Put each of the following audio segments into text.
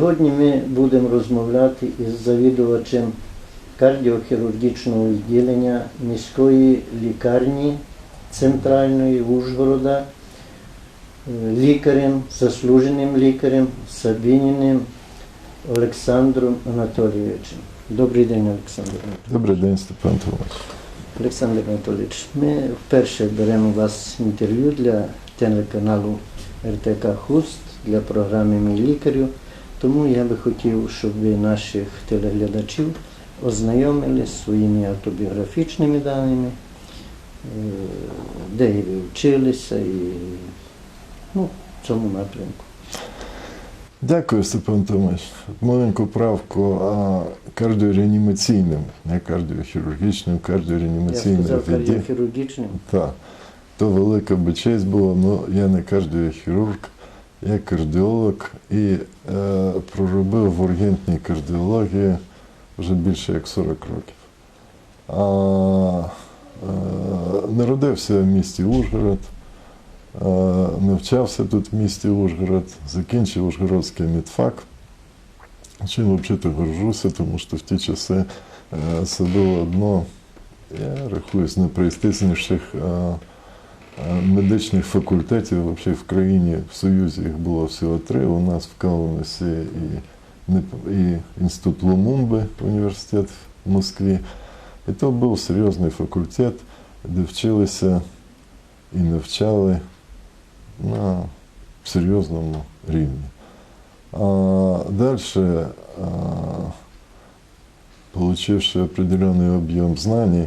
Сьогодні ми будемо розмовляти із завідувачем кардіохірургічного відділення міської лікарні центральної Ужгорода, е, лікарем, заслуженим лікарем Сабініним Олександром Анатолійовичем. Добрий день, Олександр Анатолійович. Добрий день, Степан Томаш. Олександр Анатолійович, ми вперше беремо у вас інтерв'ю для телеканалу РТК Хуст для програми Мій лікарю. Тому я би хотів, щоб ви наших телеглядачів ознайомили з своїми автобіографічними даними, е, де ви вчилися і ну, в цьому напрямку. Дякую, Степан Томаш. Маленьку правку а кардіореанімаційним, не кардіохірургічним, Я кардіореанімаційним відділ. кардіохірургічним. Так. То велика би честь була, але я не кардіохірург, я кардіолог і е, проробив в ургентній кардіології вже більше як 40 років. А, е, народився в місті Ужгород, е, навчався тут в місті Ужгород, закінчив Ужгородський медфак. Чим взагалі горжуся, тому що в ті часи е, це було одно, я рахую, з найпрестижніших е, е, медичних факультетів взагалі в країні, в Союзі їх було всього три. У нас в Каунасі і, і інститут Лумумби, університет в Москві. І то був серйозний факультет, де вчилися і навчали на серйозному рівні. А дальше, а, получивши определенный об'єм знань,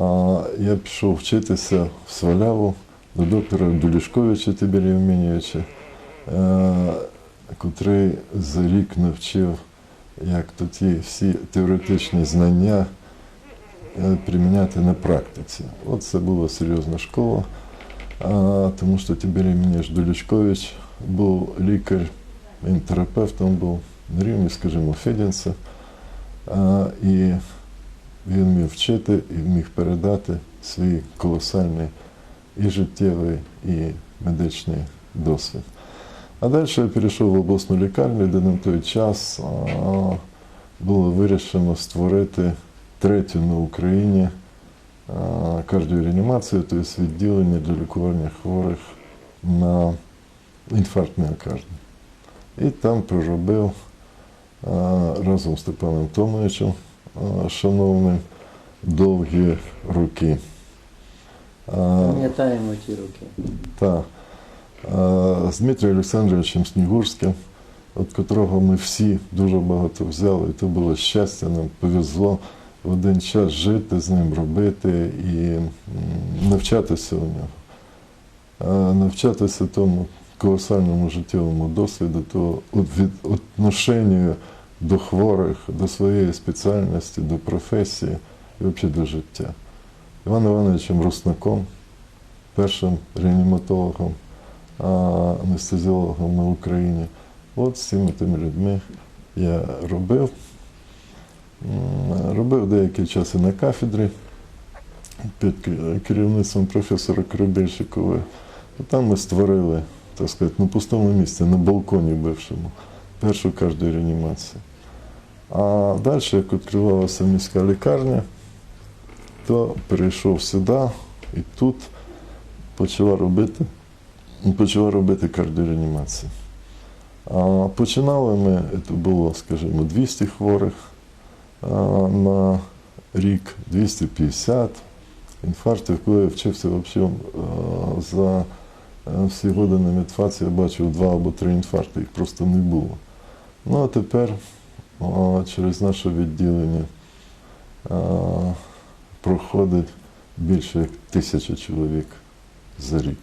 а, я пішов вчитися в Сваляву до доктора Дулішковича Тиберія Євменійовича, е, котрий за рік навчив, як то ті всі теоретичні знання е, приміняти на практиці. От це була серйозна школа, тому що Тиберій Євменійович Дулішкович був лікар, він терапевтом був на рівні, скажімо, Федінса. І він міг вчити і міг передати свій колосальний і життєвий, і медичний досвід. А далі я перейшов в обласну лікарню, де на той час було вирішено створити третю на Україні кардіореанімацію, тобто відділення для лікування хворих на інфаркт міокарду. І там проробив разом з Степаном Томовичем, а, шановним, довгі роки. Пам'ятаємо ті роки. та, а, з Дмитрієм Олександровичем Снігурським, від котрого ми всі дуже багато взяли, і це було щастя, нам повезло в один час жити з ним, робити і навчатися у нього. Навчатися тому колосальному життєвому досвіду, то від відношенню до хворих, до своєї спеціальності, до професії і взагалі до життя. Іваном Івановичем Руснаком, першим реаніматологом, анестезіологом на Україні. От з цими тими людьми я робив. Робив деякий час і на кафедрі під керівництвом професора Корабельщикова. І Там ми створили, так сказати, на пустому місці, на балконі бившому, першу кардіореанімацію. А далі, як відкривалася міська лікарня, то перейшов сюди і тут почала робити, почала робити кардіореанімацію. Починали ми, це було, скажімо, 200 хворих на рік, 250 інфарктів, коли я вчився взагалі за е, всі годи на медфаці, я бачив два або три інфаркти, їх просто не було. Ну а тепер через наше відділення проходить більше як тисяча чоловік за рік.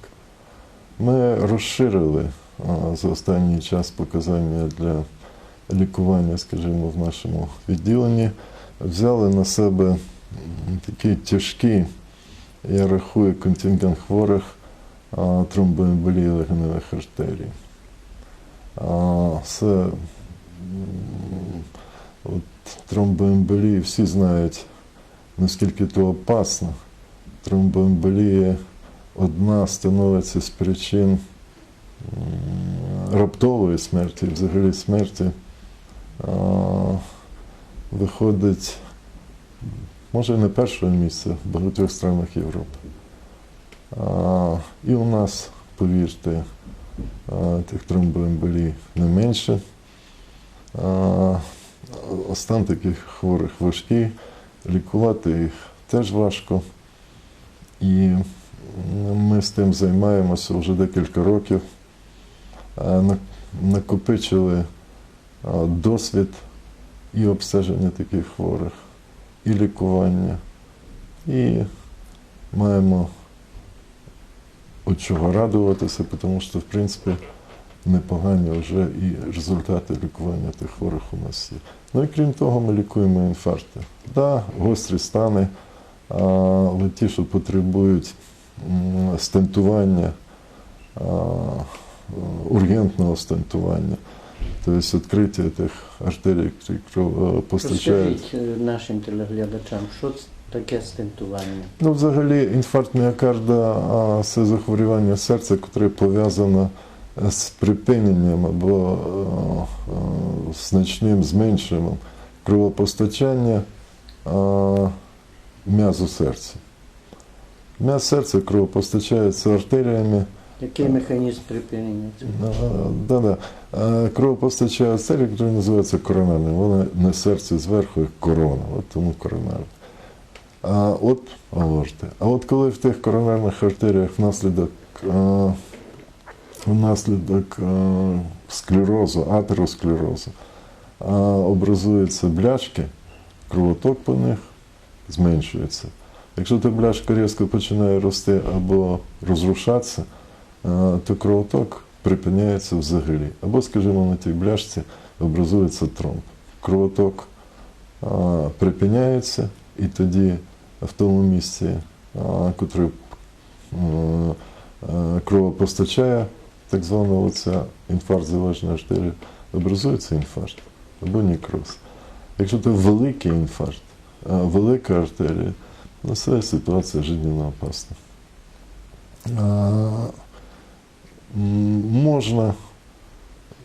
Ми розширили за останній час показання для лікування, скажімо, в нашому відділенні. Взяли на себе такі тяжкі, я рахую, контингент хворих тромбоемболії легеневих артерій. Це от, тромбоемболії всі знають, наскільки це опасно. Тромбоемболія одна становиться з причин раптової смерті, взагалі смерті виходить, може, не перше місце в багатьох странах Європи. А, і у нас, повірте, тих тромбоемболій не менше. А, стан таких хворих важкий, лікувати їх теж важко. І ми з тим займаємося вже декілька років. Накопичили досвід і обстеження таких хворих, і лікування. І маємо від чого радуватися, тому що, в принципі, непогані вже і результати лікування тих хворих у нас є. Ну і крім того, ми лікуємо інфаркти. Так, да, гострі стани, але ті, що потребують стентування, ургентного стентування, тобто відкриття тих артерій, які кров постачають. Розкажіть е, нашим телеглядачам, що це таке стентування? Ну, взагалі, інфаркт міокарда це захворювання серця, яке пов'язано з припиненням або е, е, значним зменшенням кровопостачання м'язу серця. М'яз серця кровопостачається артеріями. Який механізм припинення Да, да. А, Кров постачає артерію, яка називається коронарним. Вона на серці зверху як корона, от тому коронарна. А от аорти. А от коли в тих коронарних артеріях внаслідок, внаслідок склерозу, атеросклерозу, образуються бляшки, кровоток по них зменшується. Якщо та бляшка різко починає рости або розрушатися, то кровоток припиняється взагалі. Або, скажімо, на тій бляшці образується тромб. Кровоток припиняється, і тоді в тому місці, котре кровопостачає, так звана оця інфаркт залежної артерії, образується інфаркт або некроз. Якщо це великий інфаркт, а, велика артерія, ну це ситуація життєво опасна. А, можна,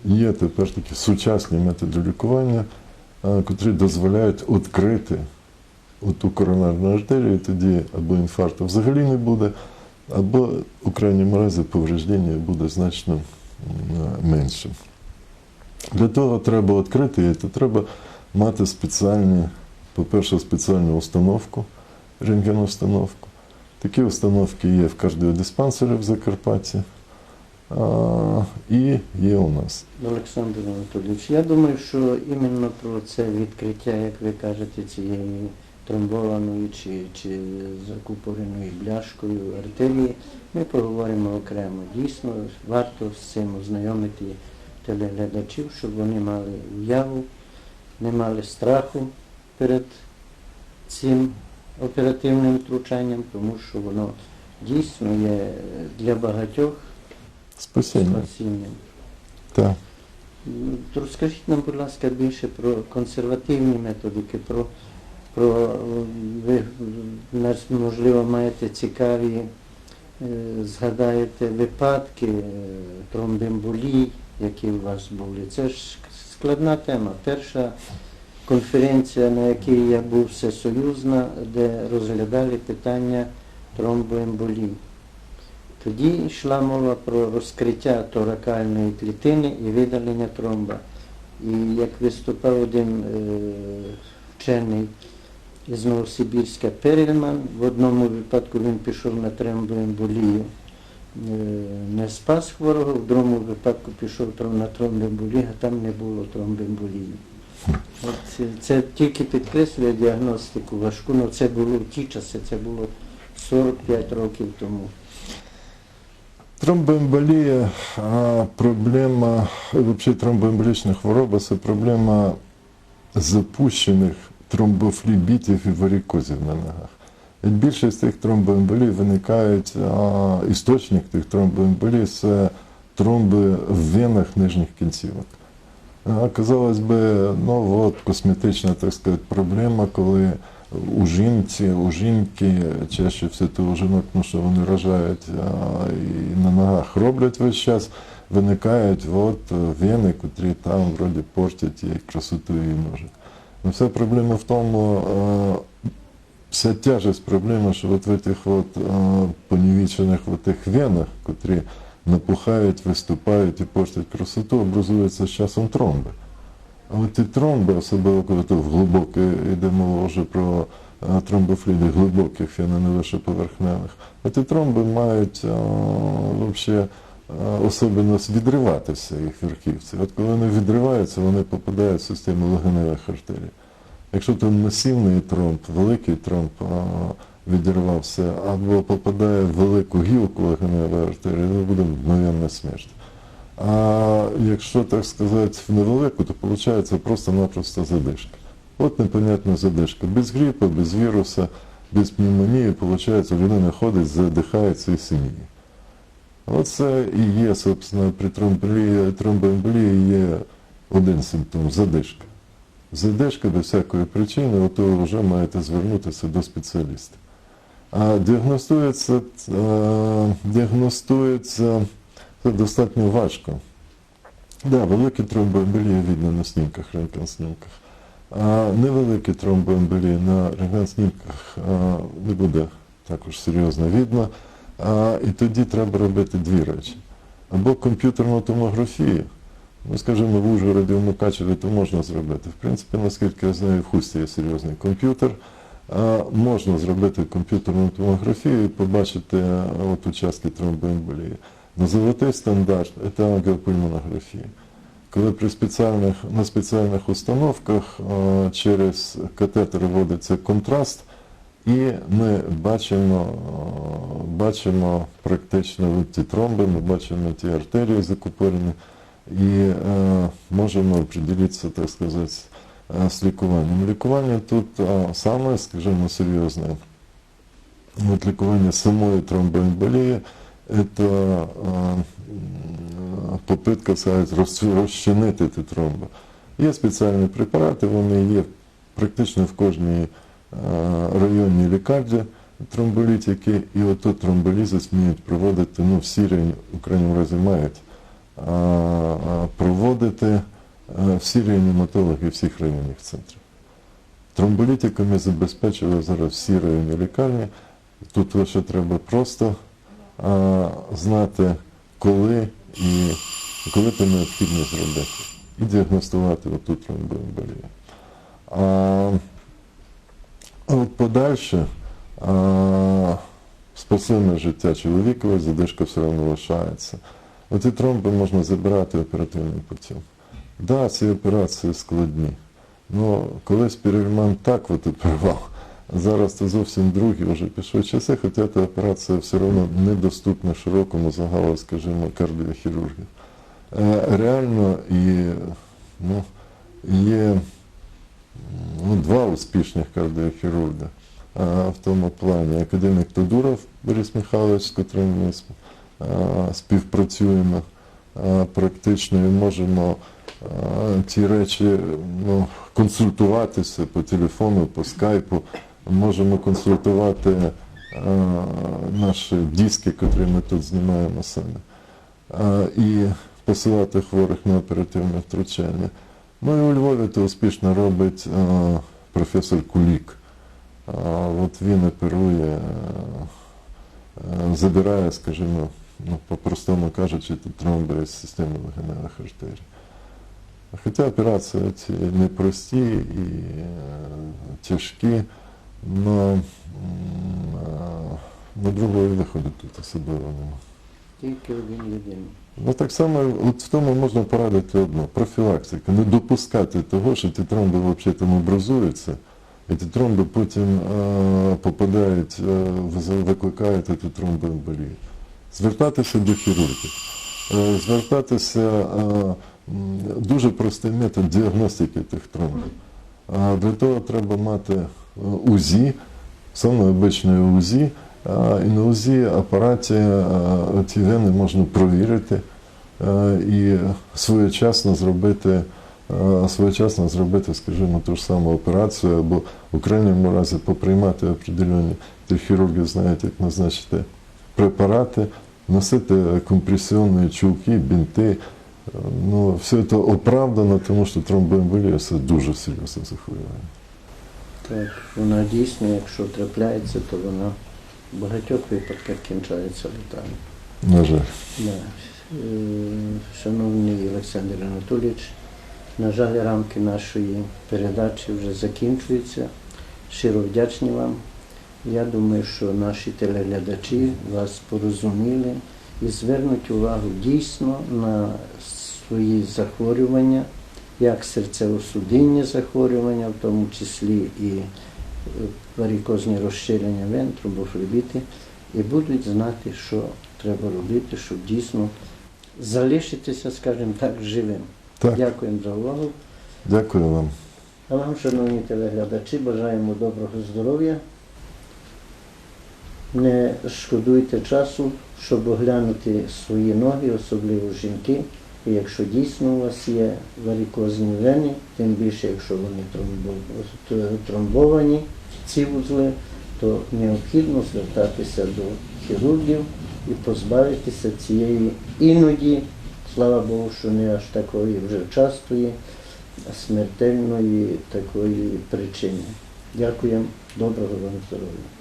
є тепер такі сучасні методи лікування, котрі дозволяють відкрити ту коронарну артерію, і тоді або інфаркту взагалі не буде, або у крайньому разі повреждення буде значно меншим. Для того треба відкрити її, то треба мати спеціальні, по-перше, спеціальну установку, рентгеноустановку. Такі установки є в кардіодиспансері в Закарпатті. А, і є у нас. Олександр Анатолійович, я думаю, що іменно про це відкриття, як ви кажете, цієї тромбованої чи, чи закупореної бляшкою артерії, ми поговоримо окремо. Дійсно, варто з цим ознайомити телеглядачів, щоб вони мали уяву, не мали страху перед цим оперативним втручанням, тому що воно дійсно є для багатьох Спасіння. спасінням. Так. Розкажіть нам, будь ласка, більше про консервативні методики, про, про ви можливо, маєте цікаві, е, згадаєте випадки е, тромбемболій, які у вас були. Це ж складна тема. Перша конференція, на якій я був всесоюзна, де розглядали питання тромбоемболій. Тоді йшла мова про розкриття торакальної клітини і видалення тромба. І як виступав один е, вчений із Новосибірська Перельман, в одному випадку він пішов на тромбоемболію, е, не спас хворого, в другому випадку пішов на тромбоемболію, а там не було тромбоемболії. От це, це тільки підкреслює діагностику важку, але це було в ті часи, це було 45 років тому. Тромбоемболія, проблема, взагалі тромбоемболічна хвороба це проблема запущених тромбофлібітів і варикозів на ногах. І більшість тих тромбоемболій виникають, а, істочник тих тромбоемболій це тромби в венах нижніх кінцівок. А, Казалось би, ну от косметична, так сказати, проблема, коли у жінці, у жінки, чаще все то у жінок, тому що вони рожають а, і на ногах роблять весь час. виникають от вени, котрі там вроді портять і красоту її ножик. Но вся проблема в тому, е, вся тяжесть проблеми, що от в этих от, е, понівічених в тих венах, котрі напухають, виступають і портять красоту, образуються з часом тромби. А от ті тромби, особливо коли то в глибоке, йде мова вже про е, тромбофліди глибоких а не лише поверхневих. А ті тромби мають е, особливість відриватися їх верхівці. От коли вони відриваються, вони попадають в систему легеневих артерій. Якщо там масивний тромб, великий тромб відірвався, або попадає в велику гілку легеневої артерії, то буде мгновенна смерть. А якщо так сказати в невелику, то виходить просто-напросто задишка. От непонятна задишка. Без грипу, без віруса, без пневмонії, виходить, людина ходить, задихається і синіє. Оце і є, собственно, при тромбоемболії є один симптом задишка. Задишка без всякої причини, от ви вже маєте звернутися до спеціаліста. А діагностується, е, діагностується це достатньо важко. Да, великі тромбоемболії видно на снімках, рентген-снімках. А невеликі тромбоемболії на рентген-снімках не буде також серйозно видно. А, і тоді треба робити дві речі. Або комп'ютерну томографію. Ну, скажімо, в Ужгороді, в Мукачеві то можна зробити. В принципі, наскільки я знаю, в Хусті є серйозний комп'ютер. Можна зробити комп'ютерну томографію і побачити от участки тромбоемболії. Но золотий стандарт – це ангіопульмонографія. Коли при спеціальних, на спеціальних установках через катетер вводиться контраст, і ми бачимо, бачимо практично ті тромби, ми бачимо ті артерії закупорені і е, можемо определитися, так сказати, е, з лікуванням. Лікування тут е, саме, скажімо, серйозне. От лікування самої тромбоемболії – це попитка сказати, розчинити ті тромби. Є спеціальні препарати, вони є практично в кожній е, районній лікарні тромболітики, і ото тромболізис вміють проводити, ну, всі в крайньому разі мають а, а, проводити е, всі реаніматологи всіх районних центрів. Тромболітиками забезпечили зараз всі районні лікарні. Тут лише треба просто а, знати, коли і коли це необхідно зробити, і діагностувати оту тромбоемболію. От подальше спасибне життя чоловікове, задишка все одно лишається. Оці тромби можна забирати оперативним путем. Да, ці операції складні. Ну, колись Перельман так от оперував. Зараз це зовсім другі вже пішли часи, хоча ця операція все одно недоступна широкому загалу, скажімо, кардіохірургів. Е, Реально і, ну, є ну, два успішних кардіохірурга в тому плані. Академік Тодуров Борис Михайлович, з котрим ми співпрацюємо практично і можемо ці речі ну, консультуватися по телефону, по скайпу, можемо консультувати наші диски, котрі ми тут знімаємо самі, і посилати хворих на оперативне втручання. Ну і у Львові це успішно робить а, професор Кулік. От він оперує, а, а, забирає, скажімо, ну, по-простому кажучи, тромби з системи легеневих артерій. Хоча операції ці непрості і е, тяжкі, але на другого виходу тут особливо немає. Тільки один єдиний. Ну так само от в тому можна порадити одно профілактика. Не допускати того, що ті тромби взагалі там образуються, і ті тромби потім е, попадають, е, виз- викликають ті тромбоемболії. Звертатися до хірургів, е, звертатися м, дуже простий метод діагностики тих тромбів. А для того треба мати УЗІ, саме обичне УЗІ, а, і на УЗІ апараті ці вени можна провірити е, і своєчасно зробити, е, своєчасно зробити, скажімо, ту ж саму операцію, або в крайньому разі поприймати определені, ті хірурги знають, як назначити препарати, носити компресіонні чулки, бінти. Е, Ну, все це оправдано, тому що тромбоемболія це дуже серйозне захворювання. Так, вона дійсно, якщо трапляється, то вона в багатьох випадках кінчається летально. На жаль. Да. Е, Шановний Олександр Анатолійович, на жаль, рамки нашої передачі вже закінчуються. Щиро вдячні вам. Я думаю, що наші телеглядачі вас порозуміли і звернуть увагу дійсно на свої захворювання, як серцево-судинні захворювання, в тому числі і варикозні розширення вен, тромбофлебіти, і будуть знати, що треба робити, щоб дійсно залишитися, скажімо так, живим. Так, Дякуємо за увагу. дякую вам. А вам, шановні телеглядачі, бажаємо доброго здоров'я. Не шкодуйте часу, щоб оглянути свої ноги, особливо жінки. І якщо дійсно у вас є варикозні вени, тим більше, якщо вони тромбовані, ці вузли, то необхідно звертатися до хірургів і позбавитися цієї іноді, слава Богу, що не аж такої вже частої смертельної такої причини. Дякуємо, доброго вам здоров'я.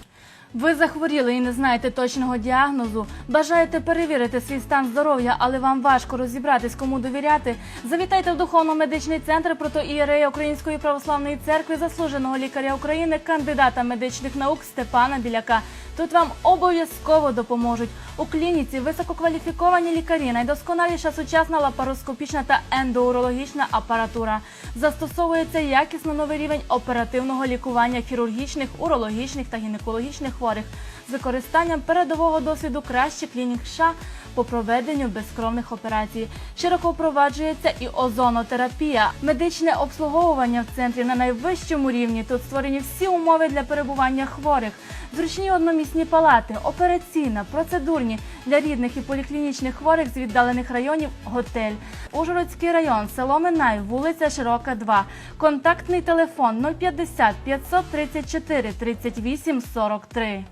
Ви захворіли і не знаєте точного діагнозу, бажаєте перевірити свій стан здоров'я, але вам важко розібратись, кому довіряти. Завітайте в духовно-медичний центр протоієрея Української православної церкви, заслуженого лікаря України, кандидата медичних наук Степана Біляка. Тут вам обов'язково допоможуть. У клініці висококваліфіковані лікарі, найдосконаліша сучасна лапароскопічна та ендоурологічна апаратура. Застосовується якісно новий рівень оперативного лікування хірургічних, урологічних та гінекологічних хворих. З використанням передового досвіду кращих клінік США по проведенню безкровних операцій. Широко впроваджується і озонотерапія. Медичне обслуговування в центрі на найвищому рівні. Тут створені всі умови для перебування хворих. Зручні одномісні палати, операційна, процедурні для рідних і поліклінічних хворих з віддалених районів готель. Ужгородський район, село Минай, вулиця Широка, 2. Контактний телефон 050 534 38 43.